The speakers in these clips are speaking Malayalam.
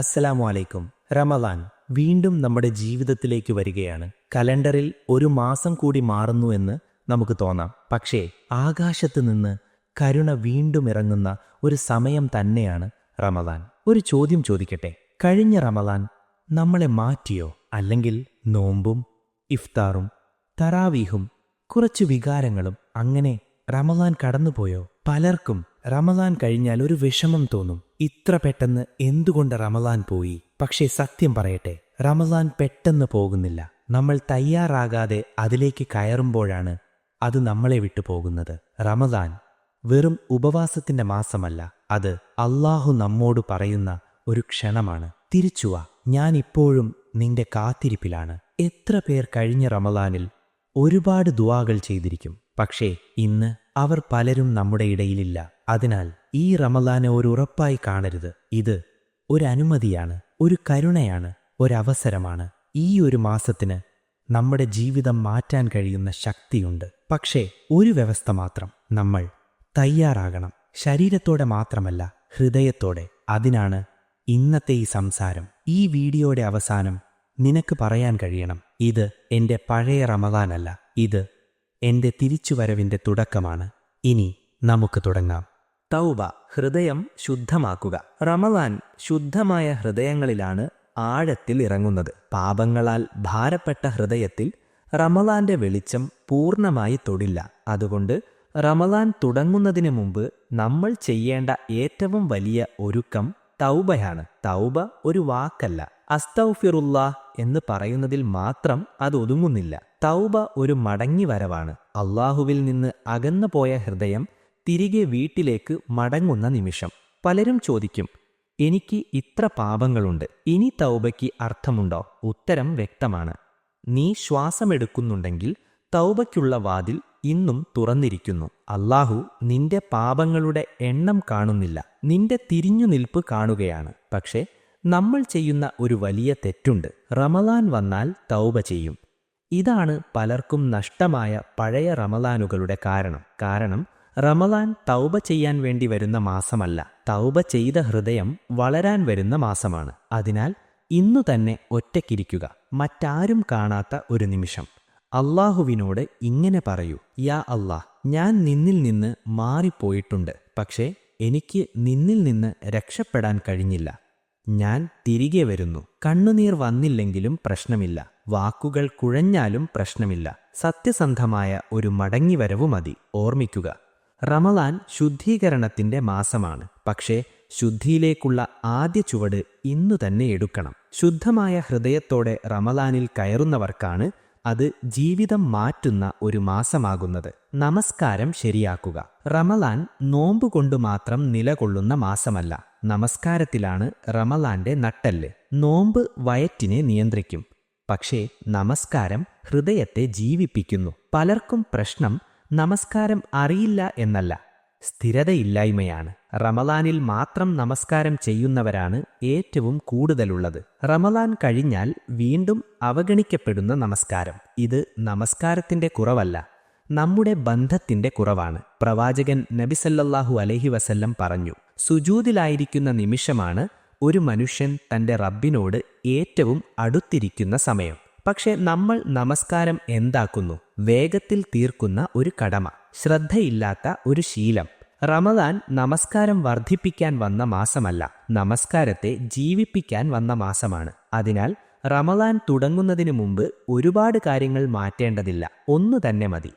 അസ്സലാമു അലൈക്കും. റമദാൻ വീണ്ടും നമ്മുടെ ജീവിതത്തിലേക്ക് വരികയാണ്. കലണ്ടറിൽ ഒരു മാസം കൂടി മാറുന്നു എന്ന് നമുക്ക് തോന്നാം. പക്ഷേ ആകാശത്ത് നിന്ന് കരുണ വീണ്ടും ഇറങ്ങുന്ന ഒരു സമയം തന്നെയാണ് റമദാൻ. ഒരു ചോദ്യം ചോദിക്കട്ടെ? കഴിഞ്ഞ റമദാൻ നമ്മളെ മാറ്റിയോ? അല്ലെങ്കിൽ നോമ്പും ഇഫ്താറും തറാവീഹും കുറച്ച് വികാരങ്ങളും അങ്ങനെ റമദാൻ കടന്നുപോയോ? പലർക്കും റമദാൻ കഴിഞ്ഞാൽ ഒരു വിഷമം തോന്നും. ഇത്ര പെട്ടെന്ന് എന്തുകൊണ്ട് റമലാൻ പോയി? പക്ഷേ സത്യം പറയട്ടെ റമലാൻ പെട്ടെന്ന് പോകുന്നില്ല. നമ്മൾ തയ്യാറാകാതെ അതിലേക്ക് കയറുമ്പോഴാണ് അത് നമ്മളെ വിട്ടു പോകുന്നത്. റമദാൻ വെറും ഉപവാസത്തിന്റെ മാസമല്ല അത് അള്ളാഹു നമ്മോട് പറയുന്ന ഒരു ക്ഷണമാണ്. തിരിച്ചുവ ഞാൻ ഇപ്പോഴും നിന്റെ കാത്തിരിപ്പിലാണ്. എത്ര പേർ കഴിഞ്ഞ റമദാനിൽ ഒരുപാട് ദുവാകൾ ചെയ്തിരിക്കും. പക്ഷേ ഇന്ന് അവർ പലരും നമ്മുടെ ഇടയിലില്ല. അതിനാൽ ഈ റമലാനെ ഒരു ഉറപ്പായി കാണരുത്. ഇത് ഒരു അനുമതിയാണ് ഒരു കരുണയാണ് ഒരവസരമാണ്. ഈ ഒരു മാസത്തിന് നമ്മുടെ ജീവിതം മാറ്റാൻ കഴിയുന്ന ശക്തിയുണ്ട്. പക്ഷേ ഒരു വ്യവസ്ഥ മാത്രം നമ്മൾ തയ്യാറാകണം. ശരീരത്തോടെ മാത്രമല്ല ഹൃദയത്തോടെ. അതിനാണ് ഇന്നത്തെ ഈ സംസാരം. ഈ വീഡിയോയുടെ അവസാനം നിനക്ക് പറയാൻ കഴിയണം. ഇത് എന്റെ പഴയ റമദാനല്ല. ഇത് എന്റെ തിരിച്ചുവരവിന്റെ തുടക്കമാണ്. ഇനി നമുക്ക് തുടങ്ങാം. തൗബ ഹൃദയം ശുദ്ധമാക്കുക. റമദാൻ ശുദ്ധമായ ഹൃദയങ്ങളിലാണ് ആഴത്തിൽ ഇറങ്ങുന്നത്. പാപങ്ങളാൽ ഭാരപ്പെട്ട ഹൃദയത്തിൽ റമദാന്റെ വെളിച്ചം പൂർണമായി തൊടില്ല. അതുകൊണ്ട് റമദാൻ തുടങ്ങുന്നതിന് മുമ്പ് നമ്മൾ ചെയ്യേണ്ട ഏറ്റവും വലിയ ഒരുക്കം തൗബയാണ്. തൗബ ഒരു വാക്കല്ല. അസ്തൗഫിറുല്ല എന്ന് പറയുന്നതിൽ മാത്രം അത് ഒതുങ്ങുന്നില്ല. തൗബ ഒരു മടങ്ങിവരവാണ്. അള്ളാഹുവിൽ നിന്ന് അകന്നുപോയ ഹൃദയം തിരികെ വീട്ടിലേക്ക് മടങ്ങുന്ന നിമിഷം പലരും ചോദിക്കും എനിക്ക് ഇത്ര പാപങ്ങളുണ്ട്. ഇനി തൗബയ്ക്ക് അർത്ഥമുണ്ടോ? ഉത്തരം വ്യക്തമാണ്. നീ ശ്വാസമെടുക്കുന്നുണ്ടെങ്കിൽ തൗബയ്ക്കുള്ള വാതിൽ ഇന്നും തുറന്നിരിക്കുന്നു. അല്ലാഹു നിന്റെ പാപങ്ങളുടെ എണ്ണം കാണുന്നില്ല. നിന്റെ തിരിഞ്ഞുനിൽപ്പ് കാണുകയാണ്. പക്ഷേ നമ്മൾ ചെയ്യുന്ന ഒരു വലിയ തെറ്റുണ്ട്. റമലാൻ വന്നാൽ തൗബ ചെയ്യും. ഇതാണ് പലർക്കും നഷ്ടമായ പഴയ റമലാനുകളുടെ കാരണം. കാരണം റമലാൻ തൗബ ചെയ്യാൻ വേണ്ടി വരുന്ന മാസമല്ല. തൗബ ചെയ്ത ഹൃദയം വളരാൻ വരുന്ന മാസമാണ്. അതിനാൽ ഇന്നു തന്നെ ഒറ്റയ്ക്കിരിക്കുക. മറ്റാരും കാണാത്ത ഒരു നിമിഷം. അള്ളാഹുവിനോട് ഇങ്ങനെ പറയൂ യാ അള്ളാഹ് ഞാൻ നിന്നിൽ നിന്ന് മാറിപ്പോയിട്ടുണ്ട്. പക്ഷേ എനിക്ക് നിന്നിൽ നിന്ന് രക്ഷപ്പെടാൻ കഴിഞ്ഞില്ല. ഞാൻ തിരികെ വരുന്നു. കണ്ണുനീർ വന്നില്ലെങ്കിലും പ്രശ്നമില്ല. വാക്കുകൾ കുഴഞ്ഞാലും പ്രശ്നമില്ല. സത്യസന്ധമായ ഒരു മടങ്ങിവരവു മതി. ഓർമ്മിക്കുക. റമലാൻ ശുദ്ധീകരണത്തിന്റെ മാസമാണ്. പക്ഷേ ശുദ്ധിയിലേക്കുള്ള ആദ്യ ചുവട് ഇന്നു തന്നെ എടുക്കണം. ശുദ്ധമായ ഹൃദയത്തോടെ റമലാനിൽ കയറുന്നവർക്കാണ് അത് ജീവിതം മാറ്റുന്ന ഒരു മാസമാകുന്നത്. നമസ്കാരം ശരിയാക്കുക. റമലാൻ നോമ്പ് കൊണ്ട് മാത്രം നിലകൊള്ളുന്ന മാസമല്ല. നമസ്കാരത്തിലാണ് റമലാന്റെ നട്ടൽ നോമ്പ് വയറ്റിനെ നിയന്ത്രിക്കും. പക്ഷേ നമസ്കാരം ഹൃദയത്തെ ജീവിപ്പിക്കുന്നു. പലർക്കും പ്രശ്നം നമസ്കാരം അറിയില്ല എന്നല്ല സ്ഥിരതയില്ലായ്മയാണ്. റമലാനിൽ മാത്രം നമസ്കാരം ചെയ്യുന്നവരാണ് ഏറ്റവും കൂടുതലുള്ളത്. റമലാൻ കഴിഞ്ഞാൽ വീണ്ടും അവഗണിക്കപ്പെടുന്ന നമസ്കാരം. ഇത് നമസ്കാരത്തിന്റെ കുറവല്ല നമ്മുടെ ബന്ധത്തിന്റെ കുറവാണ്. പ്രവാചകൻ നബിസല്ലാഹു അലഹി വസല്ലം പറഞ്ഞു സുജൂതിലായിരിക്കുന്ന നിമിഷമാണ് ഒരു മനുഷ്യൻ തന്റെ റബ്ബിനോട് ഏറ്റവും അടുത്തിരിക്കുന്ന സമയം. പക്ഷെ നമ്മൾ നമസ്കാരം എന്താക്കുന്നു? വേഗത്തിൽ തീർക്കുന്ന ഒരു കടമ ശ്രദ്ധയില്ലാത്ത ഒരു ശീലം. റമദാൻ നമസ്കാരം വർദ്ധിപ്പിക്കാൻ വന്ന മാസമല്ല നമസ്കാരത്തെ ജീവിപ്പിക്കാൻ വന്ന മാസമാണ്. അതിനാൽ റമദാൻ തുടങ്ങുന്നതിനു മുമ്പ് ഒരുപാട് കാര്യങ്ങൾ മാറ്റേണ്ടതില്ല ഒന്നു തന്നെ മതി.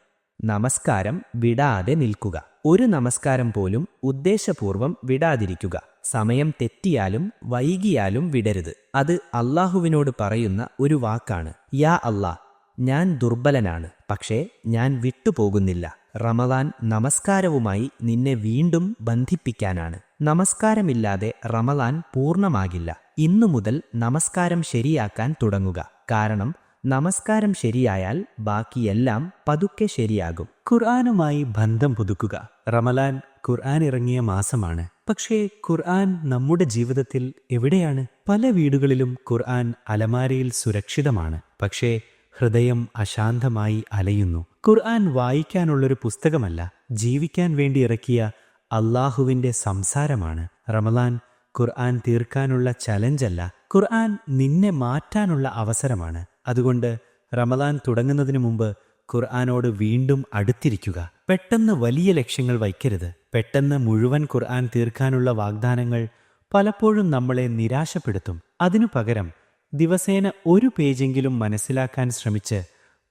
നമസ്കാരം വിടാതെ നിൽക്കുക. ഒരു നമസ്കാരം പോലും ഉദ്ദേശപൂർവം വിടാതിരിക്കുക. സമയം തെറ്റിയാലും വൈകിയാലും വിടരുത്. അത് അള്ളാഹുവിനോട് പറയുന്ന ഒരു വാക്കാണ്. യാ അല്ലാ ഞാൻ ദുർബലനാണ് പക്ഷേ ഞാൻ വിട്ടുപോകുന്നില്ല. റമദാൻ നമസ്കാരവുമായി നിന്നെ വീണ്ടും ബന്ധിപ്പിക്കാനാണ്. നമസ്കാരമില്ലാതെ റമദാൻ പൂർണമാകില്ല. ഇന്നു മുതൽ നമസ്കാരം ശരിയാക്കാൻ തുടങ്ങുക. കാരണം നമസ്കാരം ശരിയായാൽ ബാക്കിയെല്ലാം പതുക്കെ ശരിയാകും. ഖുർആാനുമായി ബന്ധം പുതുക്കുക. റമലാൻ ഖുർആൻ ഇറങ്ങിയ മാസമാണ്. പക്ഷേ ഖുർആൻ നമ്മുടെ ജീവിതത്തിൽ എവിടെയാണ്? പല വീടുകളിലും ഖുർആൻ അലമാരയിൽ സുരക്ഷിതമാണ്. പക്ഷേ ഹൃദയം അശാന്തമായി അലയുന്നു. ഖുർആൻ വായിക്കാനുള്ളൊരു പുസ്തകമല്ല ജീവിക്കാൻ വേണ്ടി ഇറക്കിയ അള്ളാഹുവിന്റെ സംസാരമാണ്. റമലാൻ ഖുർആൻ തീർക്കാനുള്ള ചലഞ്ചല്ല ഖുർആൻ നിന്നെ മാറ്റാനുള്ള അവസരമാണ്. അതുകൊണ്ട് റമലാൻ തുടങ്ങുന്നതിന് മുമ്പ് ഖുർആനോട് വീണ്ടും അടുത്തിരിക്കുക. പെട്ടെന്ന് വലിയ ലക്ഷ്യങ്ങൾ വയ്ക്കരുത്. പെട്ടെന്ന് മുഴുവൻ ഖുർആൻ തീർക്കാനുള്ള വാഗ്ദാനങ്ങൾ പലപ്പോഴും നമ്മളെ നിരാശപ്പെടുത്തും. അതിനു പകരം ദിവസേന ഒരു പേജെങ്കിലും മനസ്സിലാക്കാൻ ശ്രമിച്ച്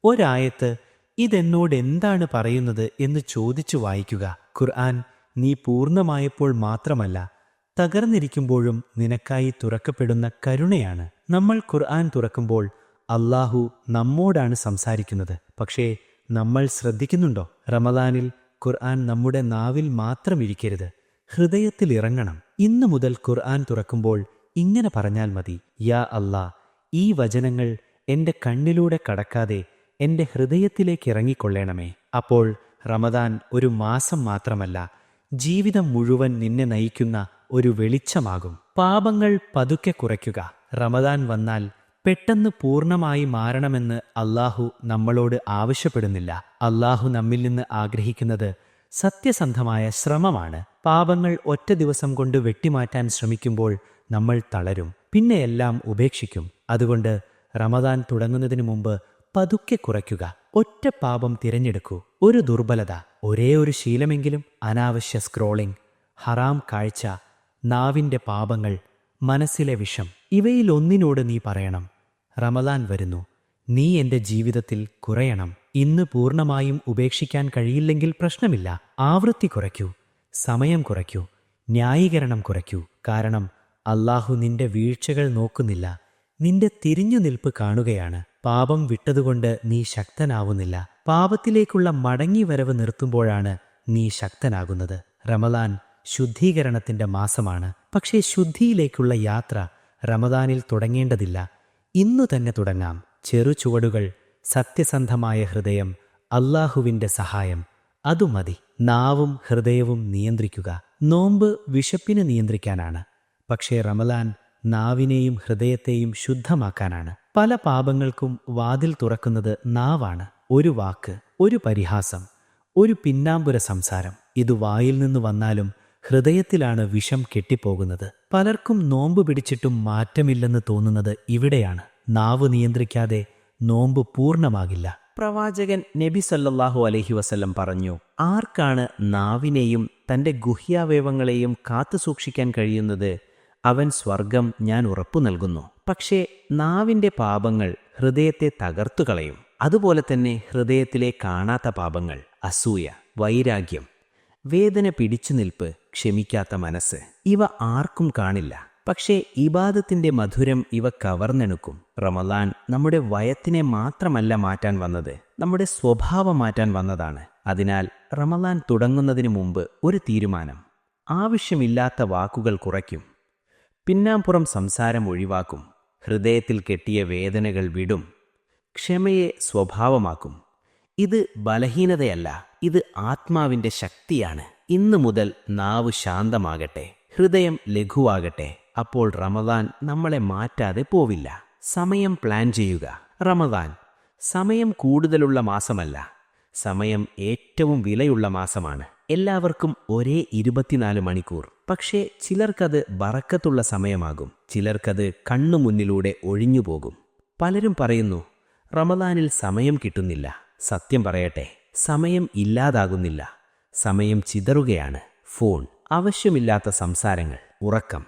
ഒരായത്ത് ഇതെന്നോട് എന്താണ് പറയുന്നത് എന്ന് ചോദിച്ചു വായിക്കുക. ഖുർആൻ നീ പൂർണമായപ്പോൾ മാത്രമല്ല തകർന്നിരിക്കുമ്പോഴും നിനക്കായി തുറക്കപ്പെടുന്ന കരുണയാണ്. നമ്മൾ ഖുർആൻ തുറക്കുമ്പോൾ അള്ളാഹു നമ്മോടാണ് സംസാരിക്കുന്നത്. പക്ഷേ നമ്മൾ ശ്രദ്ധിക്കുന്നുണ്ടോ? റമദാനിൽ ഖുർആൻ നമ്മുടെ നാവിൽ മാത്രം ഇരിക്കരുത്. ഹൃദയത്തിൽ ഇറങ്ങണം. ഇന്നു മുതൽ ഖുർആൻ തുറക്കുമ്പോൾ ഇങ്ങനെ പറഞ്ഞാൽ മതി. യാ അല്ലാ ഈ വചനങ്ങൾ എന്റെ കണ്ണിലൂടെ കടക്കാതെ എന്റെ ഹൃദയത്തിലേക്ക് ഇറങ്ങിക്കൊള്ളേണമേ. അപ്പോൾ റമദാൻ ഒരു മാസം മാത്രമല്ല ജീവിതം മുഴുവൻ നിന്നെ നയിക്കുന്ന ഒരു വെളിച്ചമാകും. പാപങ്ങൾ പതുക്കെ കുറയ്ക്കുക. റമദാൻ വന്നാൽ പെട്ടെന്ന് പൂർണമായി മാറണമെന്ന് അള്ളാഹു നമ്മളോട് ആവശ്യപ്പെടുന്നില്ല. അള്ളാഹു നമ്മിൽ നിന്ന് ആഗ്രഹിക്കുന്നത് സത്യസന്ധമായ ശ്രമമാണ്. പാപങ്ങൾ ഒറ്റ ദിവസം കൊണ്ട് വെട്ടിമാറ്റാൻ ശ്രമിക്കുമ്പോൾ നമ്മൾ തളരും. പിന്നെ എല്ലാം ഉപേക്ഷിക്കും. അതുകൊണ്ട് റമദാൻ തുടങ്ങുന്നതിനു മുമ്പ് പതുക്കെ കുറയ്ക്കുക. ഒറ്റ പാപം തിരഞ്ഞെടുക്കൂ. ഒരു ദുർബലത. ഒരേ ഒരു ശീലമെങ്കിലും അനാവശ്യ സ്ക്രോളിംഗ് ഹറാം കാഴ്ച നാവിന്റെ പാപങ്ങൾ മനസ്സിലെ വിഷം ഇവയിലൊന്നിനോട് നീ പറയണം. റമദാൻ വരുന്നു. നീ എന്റെ ജീവിതത്തിൽ കുറയണം. ഇന്ന് പൂർണമായും ഉപേക്ഷിക്കാൻ കഴിയില്ലെങ്കിൽ പ്രശ്നമില്ല. ആവൃത്തി കുറയ്ക്കൂ. സമയം കുറയ്ക്കൂ. ന്യായീകരണം കുറയ്ക്കൂ. കാരണം അള്ളാഹു നിന്റെ വീഴ്ചകൾ നോക്കുന്നില്ല. നിന്റെ തിരിഞ്ഞു നിൽപ്പ് കാണുകയാണ്. പാപം വിട്ടതുകൊണ്ട് നീ ശക്തനാവുന്നില്ല. പാപത്തിലേക്കുള്ള മടങ്ങിവരവ് നിർത്തുമ്പോഴാണ് നീ ശക്തനാകുന്നത്. റമദാൻ ശുദ്ധീകരണത്തിന്റെ മാസമാണ്. പക്ഷേ ശുദ്ധിയിലേക്കുള്ള യാത്ര റമദാനിൽ തുടങ്ങേണ്ടതില്ല. ഇന്നു തന്നെ തുടങ്ങാം. ചെറു ചുവടുകൾ സത്യസന്ധമായ ഹൃദയം അള്ളാഹുവിന്റെ സഹായം. അതു മതി. നാവും ഹൃദയവും നിയന്ത്രിക്കുക. നോമ്പ് വിശപ്പിന് നിയന്ത്രിക്കാനാണ്. പക്ഷേ റമലാൻ നാവിനെയും ഹൃദയത്തെയും ശുദ്ധമാക്കാനാണ്. പല പാപങ്ങൾക്കും വാതിൽ തുറക്കുന്നത് നാവാണ്. ഒരു വാക്ക് ഒരു പരിഹാസം ഒരു പിന്നാമ്പുര സംസാരം. ഇത് വായിൽ നിന്ന് വന്നാലും ഹൃദയത്തിലാണ് വിഷം കെട്ടിപ്പോകുന്നത്. പലർക്കും നോമ്പ് പിടിച്ചിട്ടും മാറ്റമില്ലെന്ന് തോന്നുന്നത് ഇവിടെയാണ്. നാവ് നിയന്ത്രിക്കാതെ നോമ്പ് പൂർണമാകില്ല. പ്രവാചകൻ നബി സല്ലാഹു അലഹി വസ്ല്ലം പറഞ്ഞു ആർക്കാണ് നാവിനെയും തന്റെ ഗുഹ്യാവയവങ്ങളെയും കാത്തു സൂക്ഷിക്കാൻ കഴിയുന്നത്? അവൻ സ്വർഗം ഞാൻ ഉറപ്പു നൽകുന്നു. പക്ഷേ നാവിന്റെ പാപങ്ങൾ ഹൃദയത്തെ തകർത്തു കളയും അതുപോലെ തന്നെ ഹൃദയത്തിലെ കാണാത്ത പാപങ്ങൾ അസൂയ വൈരാഗ്യം വേദന പിടിച്ചു നിൽപ്പ് ക്ഷമിക്കാത്ത മനസ്സ്. ഇവ ആർക്കും കാണില്ല. പക്ഷേ ഇബാദത്തിന്റെ മധുരം ഇവ കവർന്നെടുക്കും. റമദാൻ നമ്മുടെ വയത്തിനെ മാത്രമല്ല മാറ്റാൻ വന്നത് നമ്മുടെ സ്വഭാവം മാറ്റാൻ വന്നതാണ്. അതിനാൽ റമദാൻ തുടങ്ങുന്നതിന് മുമ്പ് ഒരു തീരുമാനം. ആവശ്യമില്ലാത്ത വാക്കുകൾ കുറയ്ക്കും. പിന്നാമ്പുറം സംസാരം ഒഴിവാക്കും. ഹൃദയത്തിൽ കെട്ടിയ വേദനകൾ വിടും. ക്ഷമയെ സ്വഭാവമാക്കും. ഇത് ബലഹീനതയല്ല ഇത് ആത്മാവിന്റെ ശക്തിയാണ്. ഇന്നു മുതൽ നാവ് ശാന്തമാകട്ടെ ഹൃദയം ലഘുവാകട്ടെ. അപ്പോൾ റമദാൻ നമ്മളെ മാറ്റാതെ പോവില്ല. സമയം പ്ലാൻ ചെയ്യുക. റമദാൻ സമയം കൂടുതലുള്ള മാസമല്ല. സമയം ഏറ്റവും വിലയുള്ള മാസമാണ്. എല്ലാവർക്കും ഒരേ ഇരുപത്തിനാല് മണിക്കൂർ. പക്ഷേ ചിലർക്കത് ബറക്കത്തുള്ള സമയമാകും. ചിലർക്കത് കണ്ണു മുന്നിലൂടെ ഒഴിഞ്ഞുപോകും പലരും പറയുന്നു റമദാനിൽ സമയം കിട്ടുന്നില്ല. സത്യം പറയട്ടെ സമയം ഇല്ലാതാകുന്നില്ല. സമയം ചിതറുകയാണ്. ഫോൺ ആവശ്യമില്ലാത്ത സംസാരങ്ങൾ ഉറക്കം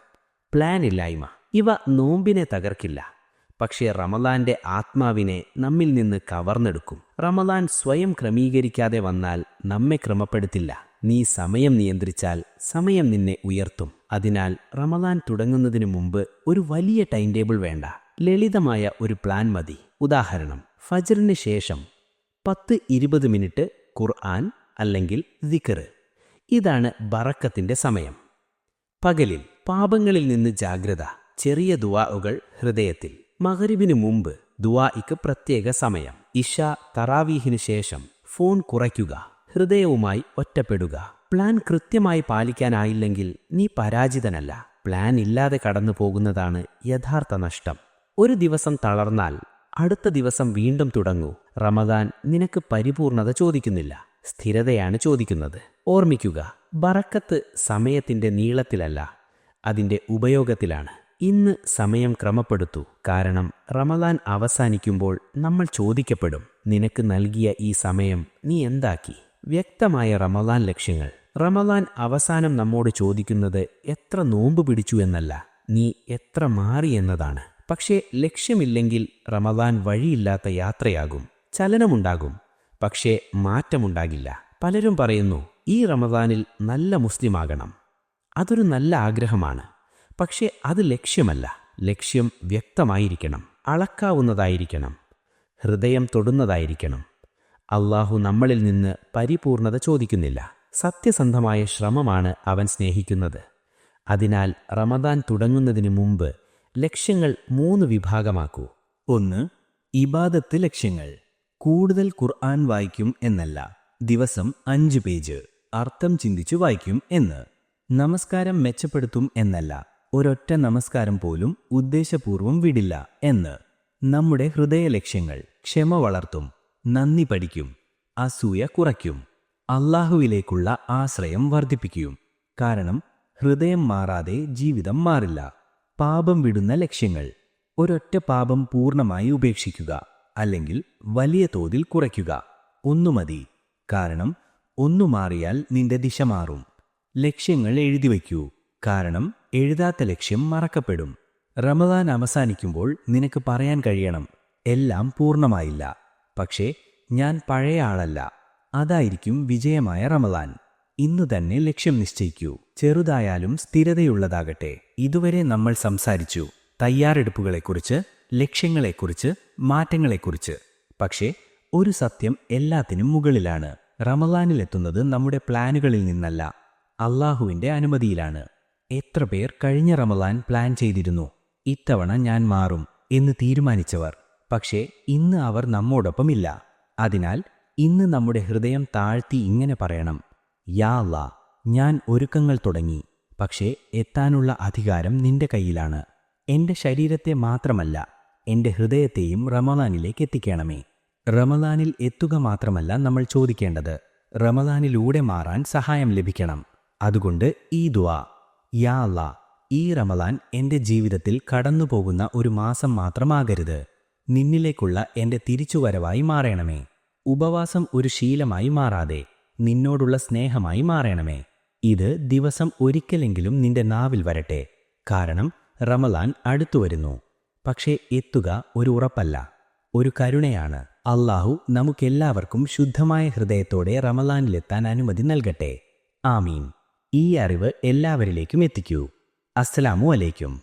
പ്ലാൻ ഇല്ലായ്മ ഇവ നോമ്പിനെ തകർക്കില്ല. പക്ഷേ റമദാന്റെ ആത്മാവിനെ നമ്മിൽ നിന്ന് കവർന്നെടുക്കും. റമദാൻ സ്വയം ക്രമീകരിക്കാതെ വന്നാൽ നമ്മെ ക്രമപ്പെടുത്തില്ല. നീ സമയം നിയന്ത്രിച്ചാൽ സമയം നിന്നെ ഉയർത്തും. അതിനാൽ റമദാൻ തുടങ്ങുന്നതിനു മുമ്പ് ഒരു വലിയ ടൈം ടേബിൾ വേണ്ട. ലളിതമായ ഒരു പ്ലാൻ മതി. ഉദാഹരണം ഫജറിന് ശേഷം പത്ത് ഇരുപത് മിനിറ്റ് ഖുർആൻ അല്ലെങ്കിൽ ദിക്കറ് ഇതാണ് ബറക്കത്തിന്റെ സമയം. പകലിൽ പാപങ്ങളിൽ നിന്ന് ജാഗ്രത ചെറിയ ദുവാഉകൾ ഹൃദയത്തിൽ. മകരിവിന് മുമ്പ് ദുവായിക്ക് പ്രത്യേക സമയം. ഇഷ തറാവീഹിന് ശേഷം ഫോൺ കുറയ്ക്കുക ഹൃദയവുമായി ഒറ്റപ്പെടുക. പ്ലാൻ കൃത്യമായി പാലിക്കാനായില്ലെങ്കിൽ നീ പരാജിതനല്ല. പ്ലാൻ ഇല്ലാതെ കടന്നു പോകുന്നതാണ് യഥാർത്ഥ നഷ്ടം. ഒരു ദിവസം തളർന്നാൽ അടുത്ത ദിവസം വീണ്ടും തുടങ്ങൂ. റമദാൻ നിനക്ക് പരിപൂർണത ചോദിക്കുന്നില്ല. സ്ഥിരതയാണ് ചോദിക്കുന്നത്. ഓർമ്മിക്കുക ബറക്കത്ത് സമയത്തിന്റെ നീളത്തിലല്ല അതിന്റെ ഉപയോഗത്തിലാണ്. ഇന്ന് സമയം ക്രമപ്പെടുത്തു. കാരണം റമദാൻ അവസാനിക്കുമ്പോൾ നമ്മൾ ചോദിക്കപ്പെടും നിനക്ക് നൽകിയ ഈ സമയം നീ എന്താക്കി? വ്യക്തമായ റമദാൻ ലക്ഷ്യങ്ങൾ. റമദാൻ അവസാനം നമ്മോട് ചോദിക്കുന്നത് എത്ര നോമ്പ് പിടിച്ചു എന്നല്ല നീ എത്ര മാറി എന്നതാണ്? പക്ഷേ ലക്ഷ്യമില്ലെങ്കിൽ റമദാൻ വഴിയില്ലാത്ത യാത്രയാകും ചലനമുണ്ടാകും. പക്ഷേ മാറ്റമുണ്ടാകില്ല. പലരും പറയുന്നു ഈ റമദാനിൽ നല്ല മുസ്ലിമാകണം. അതൊരു നല്ല ആഗ്രഹമാണ്. പക്ഷേ അത് ലക്ഷ്യമല്ല. ലക്ഷ്യം വ്യക്തമായിരിക്കണം. അളക്കാവുന്നതായിരിക്കണം. ഹൃദയം തൊടുന്നതായിരിക്കണം. അള്ളാഹു നമ്മളിൽ നിന്ന് പരിപൂർണത ചോദിക്കുന്നില്ല. സത്യസന്ധമായ ശ്രമമാണ് അവൻ സ്നേഹിക്കുന്നത്. അതിനാൽ റമദാൻ തുടങ്ങുന്നതിന് മുമ്പ് ലക്ഷ്യങ്ങൾ മൂന്ന് വിഭാഗമാക്കൂ. ഒന്ന് ഇബാദത്ത് ലക്ഷ്യങ്ങൾ. കൂടുതൽ ഖുർആൻ വായിക്കും എന്നല്ല. ദിവസം അഞ്ച് പേജ്. അർത്ഥം ചിന്തിച്ചു വായിക്കും എന്ന്. നമസ്കാരം മെച്ചപ്പെടുത്തും എന്നല്ല. ഒരൊറ്റ നമസ്കാരം പോലും ഉദ്ദേശപൂർവം വിടില്ല എന്ന്. നമ്മുടെ ഹൃദയ ലക്ഷ്യങ്ങൾ ക്ഷമ വളർത്തും നന്ദി പഠിക്കും അസൂയ കുറയ്ക്കും അള്ളാഹുവിലേക്കുള്ള ആശ്രയം വർദ്ധിപ്പിക്കും. കാരണം ഹൃദയം മാറാതെ ജീവിതം മാറില്ല. പാപം വിടുന്ന ലക്ഷ്യങ്ങൾ. ഒരൊറ്റ പാപം പൂർണമായി ഉപേക്ഷിക്കുക. അല്ലെങ്കിൽ വലിയ തോതിൽ കുറയ്ക്കുക. ഒന്നു മതി. കാരണം ഒന്നു മാറിയാൽ നിന്റെ ദിശ മാറും. ലക്ഷ്യങ്ങൾ എഴുതി വയ്ക്കൂ. കാരണം എഴുതാത്ത ലക്ഷ്യം മറക്കപ്പെടും. റമദാൻ അവസാനിക്കുമ്പോൾ നിനക്ക് പറയാൻ കഴിയണം എല്ലാം പൂർണമായില്ല. പക്ഷേ ഞാൻ പഴയ ആളല്ല. അതായിരിക്കും വിജയമായ റമദാൻ. ഇന്നു തന്നെ ലക്ഷ്യം നിശ്ചയിക്കൂ. ചെറുതായാലും സ്ഥിരതയുള്ളതാകട്ടെ. ഇതുവരെ നമ്മൾ സംസാരിച്ചു തയ്യാറെടുപ്പുകളെക്കുറിച്ച് ലക്ഷ്യങ്ങളെക്കുറിച്ച് മാറ്റങ്ങളെക്കുറിച്ച്. പക്ഷേ ഒരു സത്യം എല്ലാത്തിനും മുകളിലാണ്. റമദാനിലെത്തുന്നത് നമ്മുടെ പ്ലാനുകളിൽ നിന്നല്ല അള്ളാഹുവിന്റെ അനുമതിയിലാണ്. എത്ര പേർ കഴിഞ്ഞ റമദാൻ പ്ലാൻ ചെയ്തിരുന്നു? ഇത്തവണ ഞാൻ മാറും എന്ന് തീരുമാനിച്ചവർ. പക്ഷേ ഇന്ന് അവർ നമ്മോടൊപ്പമില്ല. അതിനാൽ ഇന്ന് നമ്മുടെ ഹൃദയം താഴ്ത്തി ഇങ്ങനെ പറയണം. യാ അല്ലാ ഞാൻ ഒരുക്കങ്ങൾ തുടങ്ങി. പക്ഷേ എത്താനുള്ള അധികാരം നിന്റെ കയ്യിലാണ്. എന്റെ ശരീരത്തെ മാത്രമല്ല എന്റെ ഹൃദയത്തെയും റമദാനിലേക്ക് എത്തിക്കണമേ. റമദാനിൽ എത്തുക മാത്രമല്ല നമ്മൾ ചോദിക്കേണ്ടത്. റമദാനിലൂടെ മാറാൻ സഹായം ലഭിക്കണം. അതുകൊണ്ട് ഈ ദുആ യാ അല്ലാ ഈ റമദാൻ എന്റെ ജീവിതത്തിൽ കടന്നുപോകുന്ന ഒരു മാസം മാത്രമാകരുത്. നിന്നിലേക്കുള്ള എന്റെ തിരിച്ചുവരവായി മാറണമേ. ഉപവാസം ഒരു ശീലമായി മാറാതെ നിന്നോടുള്ള സ്നേഹമായി മാറണമേ. ഇത് ദിവസം ഒരിക്കലെങ്കിലും നിന്റെ നാവിൽ വരട്ടെ. കാരണം റമദാൻ അടുത്തു വരുന്നു പക്ഷേ എത്തുക ഒരു ഉറപ്പല്ല. ഒരു കരുണയാണ്. അള്ളാഹു നമുക്കെല്ലാവർക്കും ശുദ്ധമായ ഹൃദയത്തോടെ റമലാനിലെത്താൻ അനുമതി നൽകട്ടെ. ആമീൻ. ഈ അറിവ് എല്ലാവരിലേക്കും എത്തിക്കൂ. അസ്സലാമു അലൈക്കും.